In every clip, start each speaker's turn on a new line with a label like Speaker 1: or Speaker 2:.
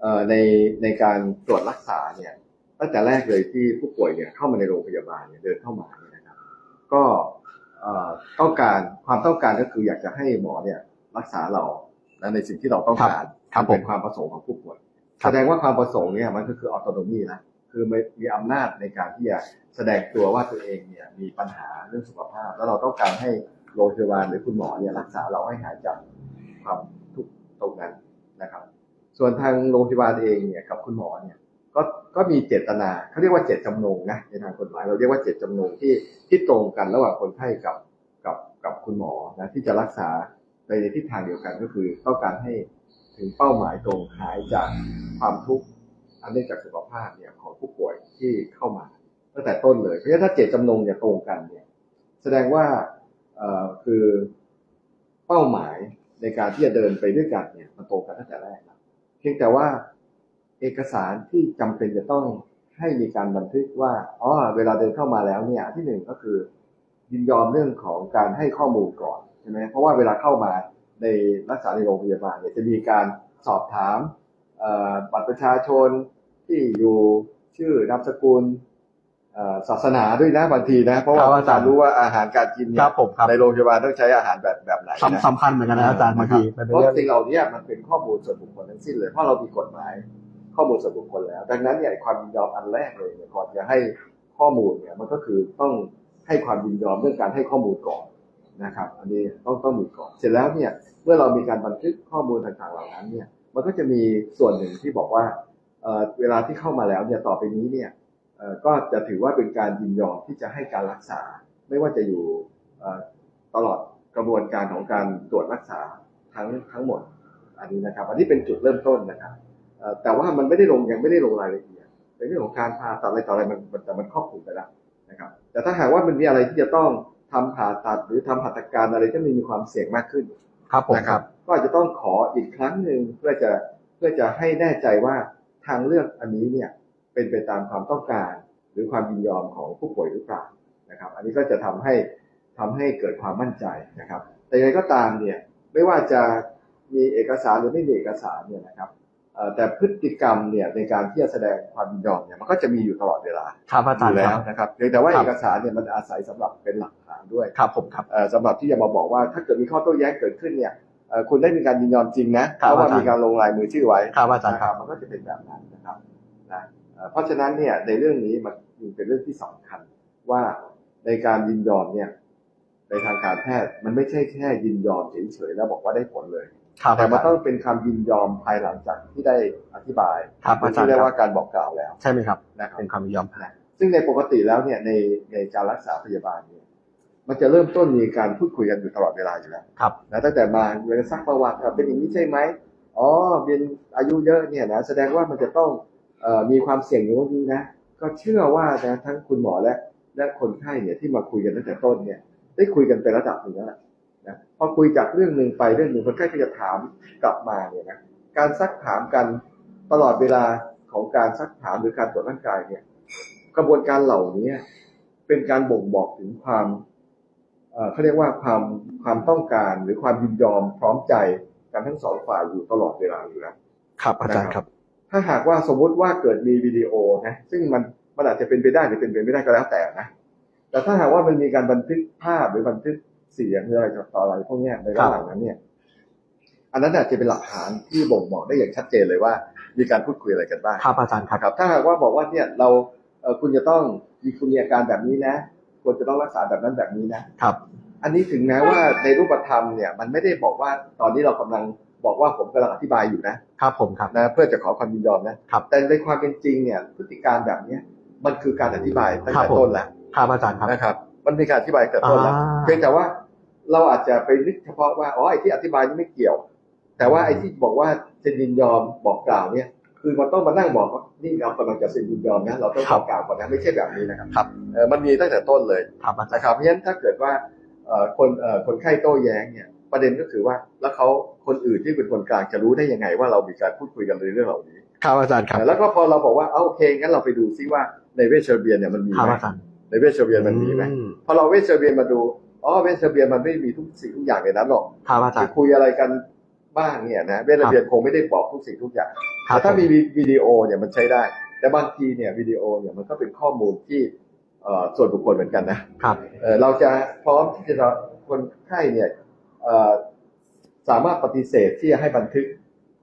Speaker 1: เอ่อในในการตรวจรักษาเนี่ยตั้งแต่แรกเลยที่ผู้ป่วยเนี่ยเข้ามาในโรงพยาบาลเนี่ยเดินเข้ามาเนี่ยนะครับก็เอ่อต้องการความต้องการก็คืออยากจะให้หมอเนี่ยรักษาเราและในสิ่งที่เราต้องการ
Speaker 2: ครับ
Speaker 1: มันเป็น
Speaker 2: ผม
Speaker 1: ความประสงค์ของผู้ป่วย
Speaker 2: ครั
Speaker 1: แส
Speaker 2: บ
Speaker 1: ดงว่าความประสงค์เนี่ยมันก็คือออโตโนมีนะคือมีมีอำนาจในการที่จะแสดงตัวว่าตัวเองเนี่ยมีปัญหาเรื่องสุขภาพ แล้วเราต้องการให้โรงพยาบาลหรือคุณหมอเนี่ยรักษาเราให้หายจากความทุกข์ตรงนั้นนะครับ ส่วนทางโรงพยาบาลเองเนี่ยกับคุณหมอเนี่ยก็ก็มีเจตนาเขาเรียกว่าเจตจำนงนะในทางกฎหมายเราเรียกว่าเจตจำนงที่ที่ตรงกันระหว่างคนไข้กับกับกับคุณหมอนะที่จะรักษาในทิศทางเดียวกันก็คือต้องการให้ถึงเป้าหมายตรงหายจากความทุกข์อันเนื่องจากสุขภาพเนี่ยของผู้ป่วยที่เข้ามาตั้งแต่ต้นเลยเพราะฉะนั้นถ้าเจตจำนงเนี่ยตรงกันเนี่ยแสดงว่าเอ่อคือเป้าหมายในการที่จะเดินไปด้วยกันเนี่ยมันตรงกันตั้งแต่แรกแล้ว เพียงแต่ว่าเอกสารที่จำเป็นจะต้องให้มีการบันทึกว่าอ๋อเวลาเดินเข้ามาแล้วเนี่ยที่หนึ่งก็คือ ยินยอมเรื่องของการให้ข้อมูลก่อนใช่ไหมเพราะว่าเวลาเข้ามาในรักษาในโรงพยาบาลเนี่ยจะมีการสอบถามบัตรประชาชนที่อยู่ชื่อนามสกุล ศาสนาด้วยนะบางทีนะ เพราะว่า
Speaker 2: ครับ
Speaker 1: อาจารย์รู้ว่าอาหารการกิน
Speaker 2: ค
Speaker 1: เนี่
Speaker 2: รั
Speaker 1: ย
Speaker 2: บผมครับ
Speaker 1: ในโรงพยาบาลต้องใช้อาหารแบบแบบไหนนะ
Speaker 2: สำสำคัญเหมือนกันนะอาจารย์บางทีมันเป็น
Speaker 1: เพราะ
Speaker 2: เรื่อง
Speaker 1: สิ่งเหล่านี้มันเป็นข้อมูลส่วนบุคคลทั้งสิ้นเลยเพราะเรามีกฎหมายข้อมูลส่วนบุคคลแล้ว ดังนั้นเนี่ยความยินยอมอันแรกเลยเนี่ยก่อนจะให้ข้อมูลเนี่ยมันก็คือต้องให้ความยินยอมเรื่องการให้ข้อมูลก่อนนะครับ อันนี้ต้องต้องมีก่อน เสร็จแล้วเนี่ยเมื่อเรามีการบันทึกข้อมูลต่างๆเหล่านั้นเนี่ยมันก็จะมีส่วนหนึ่งที่บอกว่าเอ่อเวลาที่เข้ามาแล้วเนี่ยต่อไปนี้เนี่ยเอ่อ ก็จะถือว่าเป็นการยินยอมที่จะให้การรักษา ไม่ว่าจะอยู่เอ่อตลอดกระบวนการของการตรวจรักษาทั้งทั้งหมด อันนี้นะครับ อันนี้เป็นจุดเริ่มต้นนะครับเอ่อแต่ว่ามันไม่ได้ลงยังไม่ได้ลงรายละเอียดในเรื่องของการผ่าตัดอะไรต่ออะไรมันมันแต่มันครอบคลุมไปแล้วนะครับ แต่ถ้าหากว่ามันมีอะไรที่จะต้องทำผ่าตัดหรือทำหัตถการอะไรที่มันมีความเสี่ยงมากขึ้น
Speaker 2: ครับผม
Speaker 1: นะ
Speaker 2: ค
Speaker 1: ค
Speaker 2: รั
Speaker 1: รับบก็อาจจะต้องขออีกครั้งหนึ่งเพื่อจะเพื่อจะให้แน่ใจว่าทางเลือกอันนี้เนี่ย เป็นไปตามความต้องการหรือความยินยอมของผู้ป่วยหรือเปล่านะครับ อันนี้ก็จะทำให้ทำให้เกิดความมั่นใจนะครับ แต่ยังไงก็ตามเนี่ยไม่ว่าจะมีเอกสารหรือไม่มีเอกสารเนี่ยนะครับเอ่อแต่พฤติกรรมเนี่ยในการที่จะแสดงความยินยอมเนี่ยมันก็จะมีอยู่ตลอดเวลา
Speaker 2: ครับอา
Speaker 1: อ
Speaker 2: จาร
Speaker 1: ยู่
Speaker 2: ย์
Speaker 1: แล้
Speaker 2: ควรับ
Speaker 1: นะครับเพียงแต่ว่า
Speaker 2: ครับ
Speaker 1: เอกสารเนี่ยมันอาศัยสำหรับเป็นหลักฐานด้วย
Speaker 2: ครับผมครับ
Speaker 1: เอ่อสำหรับที่จะมาบอกว่าถ้าเกิดมีข้อโต้แย้งเกิดขึ้นเนี่ยเอ่อคุณได้มีการยินยอมจริงนะครับเพราะว่า
Speaker 2: อาจารย์
Speaker 1: มีการลงลายมือชื่อไว้
Speaker 2: ครับอาจารย์
Speaker 1: นะครับมันก็จะเป็นแบบนั้นนะครับนะ เอ่อเพราะฉะนั้นเนี่ยในเรื่องนี้มันเป็นเรื่องที่สำคัญว่าในการยินยอมเนี่ยในทางการแพทย์มันไม่ใช่แค่ยินยอมเฉยๆแล้วบอกว่าได้ผลเลย
Speaker 2: ครับ
Speaker 1: แต่
Speaker 2: อา
Speaker 1: มัน
Speaker 2: จาร
Speaker 1: ต้อง
Speaker 2: ย์
Speaker 1: เป็นคำยินยอมภายหลังจากที่ได้อธิบาย
Speaker 2: ครับอาจารย์
Speaker 1: ที่เรียกว่าการบอกกล่าวแล้ว
Speaker 2: ใช่ไหมครับ
Speaker 1: นะครับ
Speaker 2: เป็นความยินยอม
Speaker 1: ซึ่งในปกติแล้วเนี่ยในในการรักษาพยาบาลเนี่ยมันจะเริ่มต้นมีการพูดคุยกันอยู่ตลอดเวลาอยู่แล้ว
Speaker 2: ครับ
Speaker 1: นะตั้งแต่มาเวลาซักประวัติอะเป็นอย่างนี้ใช่ไหมอ๋อเป็นอายุเยอะเนี่ยนะแสดงว่ามันจะต้องเอ่อ มีความเสี่ยงอย่างนี้นะ ก็เชื่อว่านะทั้งคุณหมอและและคนไข้เนี่ยที่มาคุยกันตั้งแต่ต้นเนี่ยได้คุยกันไประดับหนึ่งแล้วนะพอคุยจากเรื่องหนึ่งไปเรื่องหนึ่งคนไข้ก็จะถามกลับมาเนี่ยนะการซักถามกันตลอดเวลาของการซักถามหรือการตรวจร่างกายเนี่ย กระบวนการเหล่านี้เป็นการบ่งบอกถึงความเอ่อเขาเรียกว่าความความต้องการหรือความยินยอมพร้อมใจกันทั้งสองฝ่ายอยู่ตลอดเวลาอยู่แล้ว
Speaker 2: ครับ อาจารย์ครับ
Speaker 1: ถ้าหากว่าสมมุติว่าเกิดมีวิดีโอนะซึ่งมันมันอาจจะเป็นไปได้หรือเป็นไปไม่ได้ก็แล้วแต่นะแต่ถ้าหากว่ามันมีการบันทึกภาพหรือบันทึกเสียงหรืออะไรต่ออะไรพวกเนี้ยในระหว่างนั้นเนี่ย อันนั้นอาจจะเป็นหลักฐานที่บ่งบอกได้อย่างชัดเจนเลยว่า มีการพูดคุยอะไรกันบ้าง
Speaker 2: ครับอาจารย์ครับ
Speaker 1: นะครับถ้าหากว่าบอกว่าเนี่ยเราเอ่อคุณจะต้องมีคุณมีอาการแบบนี้นะควรจะต้องรักษาแบบนั้นแบบนี้นะครับ อันนี้ถึงแม้ว่าในรูปธรรมเนี่ย มันไม่ได้บอกว่าตอนนี้เรากำลัง บอกว่าผมกำลังอธิบายอยู่นะครับ
Speaker 2: ผมครับ
Speaker 1: นะเพื่อจะขอความยินยอมนะครับแต่ในความเป็นจริงเนี่ยพฤติการแบบเนี้ยมันคือการอธิบายตั้ง
Speaker 2: ครับ
Speaker 1: แต่
Speaker 2: ผม
Speaker 1: ต้นแล้ว
Speaker 2: ครับอาจารย์ครับ
Speaker 1: นะครับ มันมีการอธิบายตั้งแต่ต้นแล้ว
Speaker 2: อ่า
Speaker 1: เพียงแต่ว่าเราอาจจะไปนึกเฉพาะว่าอ๋อไอ้ที่อธิบายนี่ไม่เกี่ยว แต่ว่าไอ้ที่บอกว่าจะยินยอมบอกกล่าวเนี่ยคือมันต้องมานั่งบอกว่านี่เรากำลังจะเซ็นยินยอมนะเราต้องบอกกล่าวก่อนนะไม่ใช่แบบนี้นะครับ
Speaker 2: ครับ
Speaker 1: เออมันมีตั้งแต่ต้นเลย
Speaker 2: ครับอาจารย์
Speaker 1: นะครับเพราะฉะนั้นถ้าเกิดว่าเอ่อคนเอ่อคนไข้โต้แย้งเนี่ย ประเด็นก็คือว่าแล้วเขาคนอื่นที่เป็นคนกลางจะรู้ได้ยังไงว่าเรามีการพูดคุยกันในเรื่องเหล่านี้
Speaker 2: ครับอาจารย์ครับ
Speaker 1: แล้วก็พอเราบอกว่าเอาโอเคงั้นเราไปดูซิว่าในเวชเชอร์เบียนเนี่ยมันมี
Speaker 2: ครับ
Speaker 1: ไหม
Speaker 2: อาจารย์
Speaker 1: ในเวชเชอร์เบียนมันมีไหม
Speaker 2: อื
Speaker 1: พอเราเวชเชอร์เบียนมาดูอ๋อเวชเชอร์เบียนมันไม่มีทุกสิ่งทุกอย่างในนั้นหรอก
Speaker 2: ครับอาจาร
Speaker 1: จะ
Speaker 2: ย์
Speaker 1: คุยอะไรกันบ้างเนี่ยนะเวชเชอร์เบียนคงไม่ได้บอกทุกสิ่งทุกอย่าง
Speaker 2: ครับ
Speaker 1: แต่ถ้า
Speaker 2: ผม
Speaker 1: มีวิดีโอเนี่ยมันใช้ได้ แต่บางทีเนี่ยวิดีโอเนี่ยมันก็เป็นข้อมูลที่เอ่อส่วนบุคคลเหมือนกันนะครับเอ่อเราจะพร้อมที่จะคนไข้เนี่ยเอ่อ สามารถปฏิเสธที่จะให้บันทึก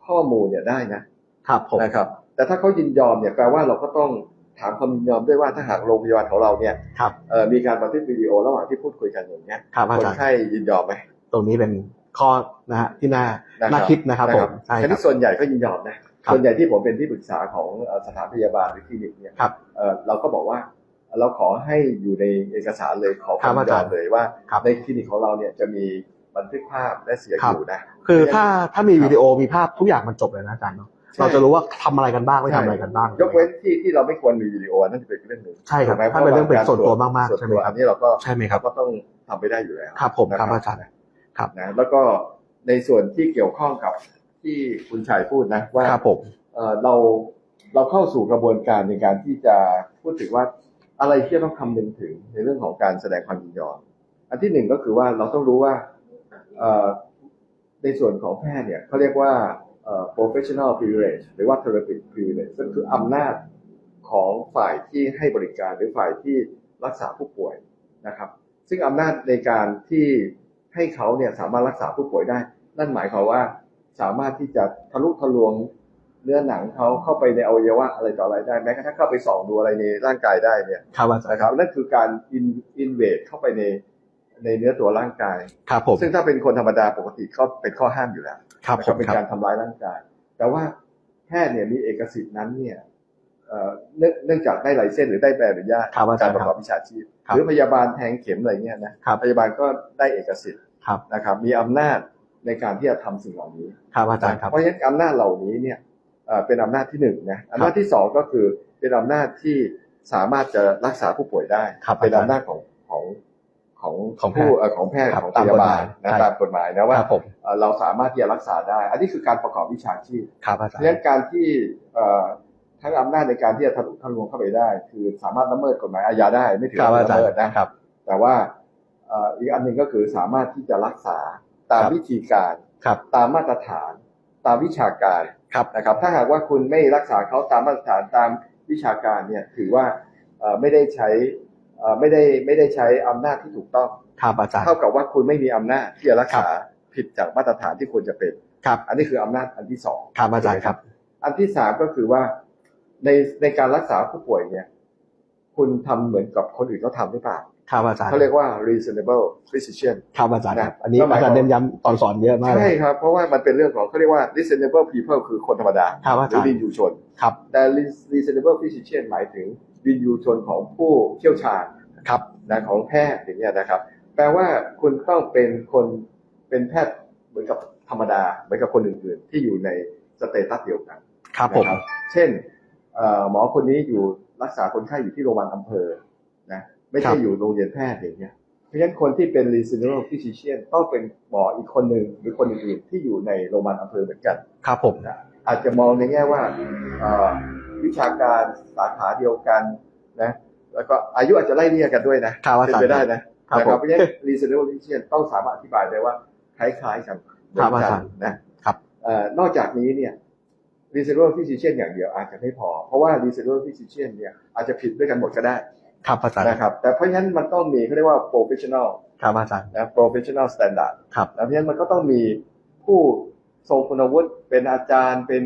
Speaker 1: ข้อมูลเนี่ยได้นะครับ
Speaker 2: ผม
Speaker 1: นะครับ แต่ถ้าเขายินยอมเนี่ยแปลว่าเราก็ต้องถามความยินยอมด้วยว่าถ้าหากโรงพยาบาลของเราเนี่ย
Speaker 2: ครับ
Speaker 1: เอ่อมีการบันทึกวิดีโอระหว่างที่พูดคุยกันอย่างเงี้ย
Speaker 2: ครับอา
Speaker 1: คน
Speaker 2: จารย์
Speaker 1: ไข้ยินยอมไหม
Speaker 2: ตรงนี้เป็นข้อนะฮะที่น่าะน่าคิดนะครับผมใช่
Speaker 1: ที
Speaker 2: ครั
Speaker 1: นี้
Speaker 2: บ
Speaker 1: ส่วนใหญ่ก็ยินยอมนะครับส่วนใหญ่ที่ผมเป็นที่ปรึกษาของเอ่อสถานพยาบาลหรือคลินิกเนี่ย
Speaker 2: ครับ
Speaker 1: เอ่อเราก็บอกว่าเราขอให้อยู่ในเอกสารเลยขอความ
Speaker 2: ครับ
Speaker 1: ยินยอ
Speaker 2: อาจามรย์
Speaker 1: เลยว่า
Speaker 2: ครับ
Speaker 1: ในคลินิกของเราเนี่ยจะมี บันทึกภาพและเสียง
Speaker 2: ครับ
Speaker 1: อยู่นะ
Speaker 2: คือถ้าถ้ามีวิดีโอมีภาพทุกอย่างมันจบเลยนะอาจารย์เนาะ
Speaker 1: ใช่
Speaker 2: เราจะรู้ว่าทำอะไรกันบ้างไม่ทำอะไรกันบ้าง
Speaker 1: ยกเว้นที่ที่เราไม่ควรมีวิดีโออันนั่นจะเป็นเรื่องหนึ่ง
Speaker 2: ใช่ครับ
Speaker 1: ถูกไหม
Speaker 2: ถ้าเป็นเรื่องเป็น
Speaker 1: พะ
Speaker 2: ส่วนตัวมากๆ
Speaker 1: ส่วน
Speaker 2: ใช่ไหม
Speaker 1: ตัว
Speaker 2: ครั
Speaker 1: อั
Speaker 2: บ
Speaker 1: นนี้เราก็
Speaker 2: ใช่ไหมครับ
Speaker 1: ก็ต้องทำไปได้อยู่แล้ว
Speaker 2: ครับผม
Speaker 1: นะครับ
Speaker 2: อาจารย์ ครับ
Speaker 1: นะแล้วก็ในส่วนที่เกี่ยวข้องกับที่คุณชัยพูดนะว่า
Speaker 2: ครับผม
Speaker 1: เอ่อเราเราเข้าสู่กระบวนการในการที่จะพูดถึงว่าอะไรที่จะต้องคำนึงถึงในเรื่องของการแสดงความยินยอม อันที่หนึ่งก็คือว่าเราต้องรู้ว่าเอ่อ ในส่วนของแพทย์เนี่ยเขาเรียกว่าเอ่อ professional privilege หรือว่า therapeutic privilege ก็คืออำนาจของฝ่ายที่ให้บริการหรือฝ่ายที่รักษาผู้ป่วยนะครับ ซึ่งอำนาจในการที่ให้เขาเนี่ยสามารถรักษาผู้ป่วยได้ นั่นหมายความว่าสามารถที่จะทะลุทะลวงเนื้อหนังเขาเข้าไปในอวัยวะอะไรต่ออะไรได้แม้กระทั่งเข้าไปส่องดูอะไรในร่างกายได้เนี่ย
Speaker 2: ครับอาจารย์
Speaker 1: นะครับนั่นคือการอินอินเวดเข้าไปใน ในเนื้อตัวร่างกาย
Speaker 2: ครับผม
Speaker 1: ซึ่งถ้าเป็นคนธรรมดาปกติก็เป็นข้อห้ามอยู่แล้ว
Speaker 2: ครับ
Speaker 1: นะ
Speaker 2: ผม
Speaker 1: เป็น
Speaker 2: ครั
Speaker 1: การ
Speaker 2: บ
Speaker 1: ทำร้ายร่างกาย แต่ว่าแพทย์เนี่ยมีเอกสิทธินั้นเนี่ยเอ่อเนื่องเนื่องจากได้ไลเซนส์หรือได้ใบอนุญาต
Speaker 2: ครับอาจารย์
Speaker 1: การประกอบวิชาชีพ
Speaker 2: ครับ
Speaker 1: หรือพยาบาลแทงเข็มอะไรเงี้ยนะครับพยาบาลก็ได้เอกสิทธิ์
Speaker 2: ครับ
Speaker 1: นะครับ มีอำนาจในการที่จะทำสิ่งเหล่านี้
Speaker 2: ครับอาจารย์ครับ
Speaker 1: เพราะฉะนั้นอำนาจเหล่านี้เนี่ยเอ่อเป็นอำนาจที่หนึ่งนะอำนาจที่สองก็คือเป็นอำนาจที่สามารถจะรักษาผู้ป่วยได้
Speaker 2: ครับ
Speaker 1: เป็น
Speaker 2: อาจารย์
Speaker 1: อำนาจของของ ของ
Speaker 2: ของแพทย์
Speaker 1: ผู้เอ่อของแพทย์
Speaker 2: ครับ
Speaker 1: ของ
Speaker 2: ตา
Speaker 1: พ
Speaker 2: ม
Speaker 1: ยาบาล
Speaker 2: กฎหมาย
Speaker 1: นะ
Speaker 2: ใช่
Speaker 1: ตามกฎหมายนะว่า
Speaker 2: ครับผม
Speaker 1: เอ่อเราสามารถที่จะรักษาได้ อันนี้คือการประกอบวิชาชีพ
Speaker 2: ครับอา
Speaker 1: เพ
Speaker 2: จาร
Speaker 1: ราะฉะนั้น
Speaker 2: ย์
Speaker 1: การที่เอ่อทั้งอำนาจในการที่จะทะลุทะลวงเข้าไปได้ คือสามารถละเมิดกฎหมายอาญาได้ไม่ถือ
Speaker 2: ครับ
Speaker 1: ว่า
Speaker 2: อาจาร
Speaker 1: ละ
Speaker 2: ย์
Speaker 1: เมิดนะ
Speaker 2: ครับ
Speaker 1: แต่ว่าเอ่ออีกอันหนึ่งก็คือสามารถที่จะรักษาตาม
Speaker 2: ครับ
Speaker 1: วิธีการ
Speaker 2: ครับ
Speaker 1: ตามมาตรฐาน ตามวิชาการ
Speaker 2: ครับ
Speaker 1: นะครับ ถ้าหากว่าคุณไม่รักษาเขาตามมาตรฐานตามวิชาการเนี่ยถือว่าเอ่อไม่ได้ใช้เอ่อ ไม่ได้ไม่ได้ใช้อำนาจที่ถูกต้อง
Speaker 2: ครับอาจารย์
Speaker 1: เท่ากับว่าคุณไม่มีอำนาจที่จะรักษาผิดจากมาตรฐานที่ควรจะเป็น
Speaker 2: ครับ
Speaker 1: อันนี้คืออำนาจอันที่สอง
Speaker 2: ครับอาจารย์ครับ
Speaker 1: อันที่สามก็คือว่าในในการรักษาผู้ป่วยเนี่ย คุณทำเหมือนกับคนอื่นเขาทำหรือเปล่า
Speaker 2: ครับอาจารย์
Speaker 1: เขาเรียกว่า reasonable precision
Speaker 2: ครับอาจารย์ครับ
Speaker 1: นะ
Speaker 2: อันนี้
Speaker 1: ก็หมาย
Speaker 2: อาจารย์
Speaker 1: ความ
Speaker 2: เน้นย้ำตอนสอนเยอะมากเล
Speaker 1: ใช่
Speaker 2: ย
Speaker 1: ครับ เพราะว่ามันเป็นเรื่องของเขาเรียกว่า reasonable people คือคนธรรมดา
Speaker 2: ครับอา
Speaker 1: ห
Speaker 2: จารย์
Speaker 1: รือวินยูชน
Speaker 2: ครับ
Speaker 1: แต่ reasonable physician หมายถึง วินยูชนของผู้เชี่ยวชาญ
Speaker 2: ครับ
Speaker 1: นะของแพทย์อย่างเงี้ยนะครับ แปลว่าคุณต้องเป็นคนเป็นแพทย์เหมือนกับธรรมดาเหมือนกับคนอื่นๆ ที่อยู่ในสเตตัสเดียวกัน
Speaker 2: ครับผม
Speaker 1: นะเช่นเอ่อหมอคนนี้อยู่รักษาคนไข้อยู่ที่โรงพยาบาลอำเภอนะไม่
Speaker 2: ครั
Speaker 1: ใช่
Speaker 2: บ
Speaker 1: อยู่โรงเรียนแพทย์อย่างเงี้ยเพราะฉะนั้นคนที่เป็น reasonable physician ต้องเป็นหมออีกคนหนึ่งหรือคนอื่นๆที่อยู่ในโรงพยาบาลอำเภอเหมือนกัน
Speaker 2: ครับผม
Speaker 1: นะอาจจะมองในแง่ว่าเอ่อวิชาการสาขาเดียวกัน นะแล้วก็อายุอาจจะไล่เลี่ยกันด้วยนะครับ
Speaker 2: อา
Speaker 1: เป็น
Speaker 2: จารย์
Speaker 1: ไปได้นะครับนะ
Speaker 2: ผม
Speaker 1: เพราะฉะนั้น reasonable physician ต้องสามารถอธิบายได้ว่าคล้ายๆกันเหมื
Speaker 2: ครับ
Speaker 1: อน
Speaker 2: อา
Speaker 1: กั
Speaker 2: จารย์
Speaker 1: นะครับเอ่อนอกจากนี้เนี่ย reasonable physician อย่างเดียวอาจจะไม่พอ เพราะว่า reasonable physician เนี่ยอาจจะผิดด้วยกันหมดก็ได้
Speaker 2: ครับอาจารย์
Speaker 1: นะครับ แต่เพราะฉะนั้นมันต้องมีเขาเรียกว่า professional
Speaker 2: ครับอาจารย์
Speaker 1: นะ professional standard
Speaker 2: ครับ
Speaker 1: แล้วเพราะฉะนั้นมันก็ต้องมีผู้ทรงคุณวุฒิเป็นอาจารย์เป็น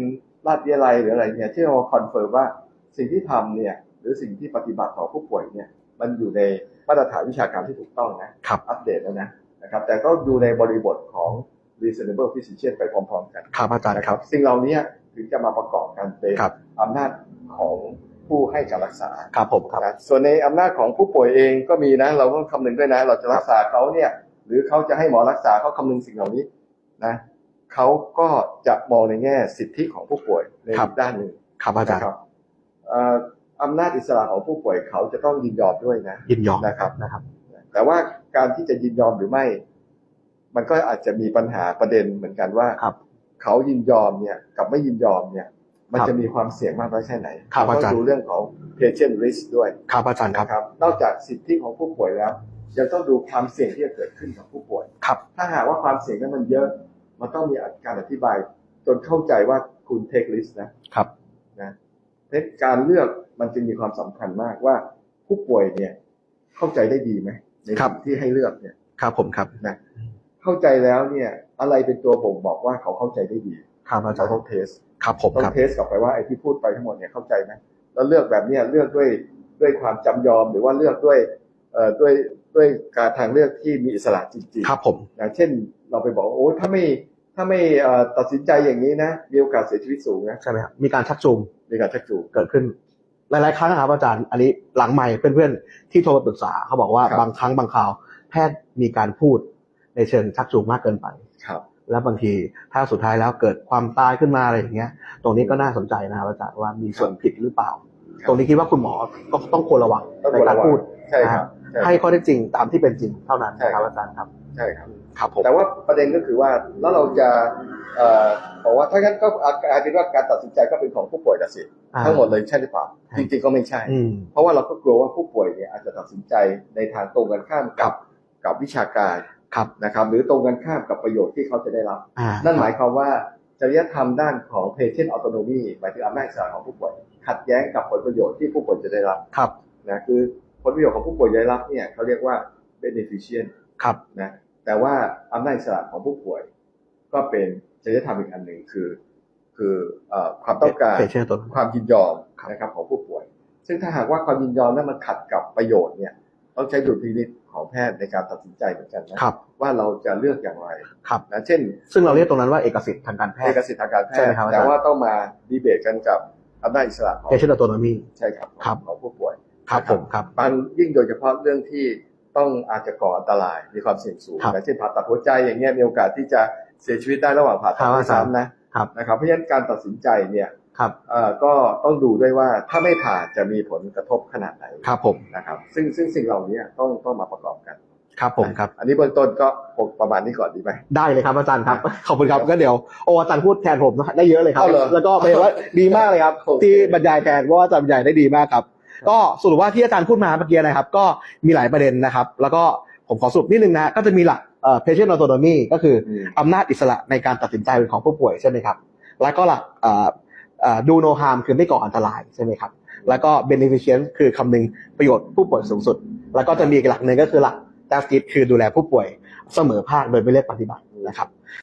Speaker 1: ราชวิทยาลัยหรืออะไรเนี่ยที่เราคอนเฟิร์มว่าสิ่งที่ทำเนี่ย หรือสิ่งที่ปฏิบัติต่อผู้ป่วยเนี่ยมันอยู่ในมาตรฐานวิชาการที่ถูกต้องนะครับอัปเดตแล้วนะนะครับแต่ก็ดูในบริบทของ reasonable physician ไปพร้อม ๆ กัน
Speaker 2: ครับอาจารย์
Speaker 1: นะ
Speaker 2: ค
Speaker 1: ค
Speaker 2: รั
Speaker 1: รับบสิ่งเหล่านี้ถึงจะมาประกอบกันเป็น
Speaker 2: ครับ
Speaker 1: อำนาจของผู้ให้การรักษา
Speaker 2: ครับผมครับ
Speaker 1: นะส่วนในอำนาจของผู้ป่วยเองก็มีนะ เราต้องคำนึงด้วยนะ เราจะรักษาเขาเนี่ยหรือเขาจะให้หมอรักษาเขาคำนึงสิ่งเหล่านี้นะเขาก็จะมองในแง่สิทธิของผู้ป่วยใน
Speaker 2: ครับ
Speaker 1: อีกด้านหนึ่ง
Speaker 2: ครับอาจาร
Speaker 1: นะ
Speaker 2: ย์
Speaker 1: ครับเอ่ออำนาจอิสระของผู้ป่วยเขาจะต้องยินยอมด้วยนะ
Speaker 2: ยินยอม
Speaker 1: นะครับ
Speaker 2: นะครับ
Speaker 1: แต่ว่าการที่จะยินยอมหรือไม่ มันก็อาจจะมีปัญหาประเด็นเหมือนกันว่า
Speaker 2: ครับ
Speaker 1: เขายินยอมเนี่ย กับไม่ยินยอมเนี่ย มัน
Speaker 2: ครับ
Speaker 1: จะมีความเสี่ยงมากน้อยแค่ไหน
Speaker 2: ครับ
Speaker 1: เต้
Speaker 2: อาจารย์
Speaker 1: ดูเรื่องของ patient risk ด้วย
Speaker 2: ครับอาจารย์ครับ
Speaker 1: นะครับ นอกจากสิทธิของผู้ป่วยแล้วยังต้องดูความเสี่ยงที่จะเกิดขึ้นกับผู้ป่วย
Speaker 2: ครับ
Speaker 1: ถ้าหากว่าความเสี่ยงนั้นมันเยอะ มันต้องมีการอธิบายจนเข้าใจว่าคุณเทคลิสนะครับนะ เทคการเลือกมันจึงมีความสำคัญมากว่าผู้ป่วยเนี่ยเข้าใจได้ดีไหมใน
Speaker 2: ครับ
Speaker 1: สิ่งที่ให้เลือกเนี่ย
Speaker 2: ครับผมครับ
Speaker 1: นะเข้าใจแล้วเนี่ย อะไรเป็นตัวบ่งบอกว่าเขาเข้าใจได้ดี
Speaker 2: ครับอาจา
Speaker 1: เรา
Speaker 2: รย์
Speaker 1: ต้องเทส
Speaker 2: ครับผม
Speaker 1: ต้อง
Speaker 2: ครับ
Speaker 1: เทสกลับไปว่าไอ้ที่พูดไปทั้งหมดเนี่ยเข้าใจไหมแล้วเลือกแบบเนี้ยเลือกด้วยด้วยความจำยอมหรือว่าเลือกด้วยเอ่อด้วยด้วยการทางเลือกที่มีอิสระจริง
Speaker 2: ครับผม
Speaker 1: ๆนะเช่นเราไปบอกว่าโอ้ถ้าไม่ ถ้าไม่เอ่อตัดสินใจอย่างนี้นะมีโอกาสเสียชีวิตสูงนะ
Speaker 2: ใช่ไหมครับมีการชักจูง
Speaker 1: ในการชักจูง
Speaker 2: เกิดขึ้นหลาย ๆ ครั้งนะครับอาจารย์อันนี้หลังใหม่เพื่อน ๆ ที่โทรมาปรึกษาเขาบอกว่า
Speaker 1: ครับ
Speaker 2: บางครั้งบางคราว แพทย์มีการพูดในเชิงชักจูงมากเกินไป
Speaker 1: ครับ
Speaker 2: แล้วบางทีถ้าสุดท้ายแล้วเกิดความตายขึ้นมาอะไรอย่างเงี้ย ตรงนี้ก็น่าสนใจนะครับอาจารย์ว่ามีส่วนผิดหรือเปล่า
Speaker 1: ครับ
Speaker 2: ตรงนี้คิดว่าคุณหมอก็ต้องควรระวัง
Speaker 1: ต้อง
Speaker 2: ใน
Speaker 1: ควร
Speaker 2: การ
Speaker 1: ระวัง
Speaker 2: พูด
Speaker 1: ใช่ครับช่
Speaker 2: ให้ข้อเท็จจริงตามที่เป็นจริงเท่านั้น
Speaker 1: ใช่
Speaker 2: นะค
Speaker 1: ครั
Speaker 2: รับบอาจารย์ครับ
Speaker 1: ใช่ครับ
Speaker 2: ครับผม
Speaker 1: แต่ว่าประเด็นก็คือว่าแล้วเราจะเอ่อบอกว่าถ้างั้นก็กลายเป็นว่าการตัดสินใจก็เป็นของผู้ป่วยละสิ
Speaker 2: อ่า
Speaker 1: ทั้งหมดเลยใช่หรือเปล่า
Speaker 2: ใช่
Speaker 1: จริงๆก็ไม่ใช่
Speaker 2: อืม
Speaker 1: เพราะว่าเราก็กลัวว่าผู้ป่วยเนี่ยอาจจะตัดสินใจในทางตรงกันข้ามกับกับวิชาการ
Speaker 2: ครับ
Speaker 1: นะครับหรือตรงกันข้ามกับประโยชน์ที่เขาจะได้รับ
Speaker 2: อ่า
Speaker 1: นั่นหมายความว่าจริยธรรมด้านของ patient autonomy หมายถึงอำนาจอิสระของผู้ป่วย ขัดแย้งกับผลประโยชน์ที่ผู้ป่วยจะได้รับ
Speaker 2: ครับ
Speaker 1: นะคือ ผลประโยชน์ของผู้ป่วยจะได้รับเนี่ยเขาเรียกว่า beneficent
Speaker 2: ครับ
Speaker 1: นะแต่ว่าอำนาจอิสระของผู้ป่วย ก็เป็นจริยธรรมอีกอันหนึ่งคือ คือเอ่อความต้องการ
Speaker 2: เฟเชอร์ตัวนั้น
Speaker 1: ความยินยอม
Speaker 2: ครับ
Speaker 1: นะครับของผู้ป่วย ซึ่งถ้าหากว่าความยินยอมนั้นมันขัดกับประโยชน์เนี่ยต้องใช้ดุลพินิจของแพทย์ในการตัดสินใจเหมือนกันนะครับว่าเราจะเลือกอย่างไร
Speaker 2: ครับ
Speaker 1: นะเช่น
Speaker 2: ซึ่งเราเรียกตรงนั้นว่าเอกสิทธิ์ทางการแพท
Speaker 1: เอ
Speaker 2: ย์
Speaker 1: กสิทธิ์ทางการแพ
Speaker 2: ใช่
Speaker 1: ท
Speaker 2: ไหม
Speaker 1: ย์
Speaker 2: ครับอาจารย์
Speaker 1: แต่ว่าต้องมาดีเบตกันกับอำนาจอิสระของ
Speaker 2: เฟเชอร์ตัวนั้นมี
Speaker 1: ใช่ครับ
Speaker 2: ครับ
Speaker 1: ของผู้ป่วย
Speaker 2: ครับผมครับ
Speaker 1: บางยิ่งโดยเฉพาะเรื่องที่ต้องอาจจะก่ออันตราย มีความเสี่ยงสูง
Speaker 2: ครับ
Speaker 1: อย่างเช่นผ่าตัดหัวใจอย่างเงี้ยมีโอกาสที่จะเสียชีวิตได้ระหว่างผ่าตัด
Speaker 2: ครับ
Speaker 1: ด้วย
Speaker 2: อาจารย์
Speaker 1: ซ้ำนะครับนะครับเพราะฉะนั้นการตัดสินใจเนี่ย
Speaker 2: ครับ
Speaker 1: เอ่อก็ต้องดูด้วยว่าถ้าไม่ผ่าจะมีผลกระทบขนาดไหน
Speaker 2: ครับผม
Speaker 1: นะครับ ซึ่งซึ่งสิ่งเหล่านี้ต้องต้องมาประกอบกัน
Speaker 2: ครับผมครับ
Speaker 1: อันนี้เบื้องต้นก็คงประมาณนี้ก่อนดีไหม
Speaker 2: ได้เลยครับอาจารย์ครับขอบคุณครับก็เดี๋ยวโออาจารย์พูดแทนผมได้เยอะเลยครับ
Speaker 1: เอาเหรอ
Speaker 2: แล้วก็เป็นว่าดีมากเลยครับ
Speaker 1: โอเค
Speaker 2: ที่บรรยายแทนเพราะว่าอาจารย์บรรยายได้ดีมากครับ ก็สรุปว่าที่อาจารย์พูดมาเมื่อกี้นะครับ ก็มีหลายประเด็นนะครับ แล้วก็ผมขอสรุปนิดนึงนะ ก็จะมีหลักเอ่อ patient autonomy ก็คือ
Speaker 1: อืม
Speaker 2: อำนาจอิสระในการตัดสินใจเป็นของผู้ป่วยใช่ไหมครับ แล้วก็หลักเอ่อเอ่อ do no harm คือไม่ก่ออันตรายใช่ไหมครับ แล้วก็ beneficent คือคำนึงประโยชน์ผู้ป่วยสูงสุด แล้วก็จะมีอีกหลักหนึ่งก็คือหลัก justice คือดูแลผู้ป่วยเสมอภาคโดยไม่เลือกปฏิบัตินะครับ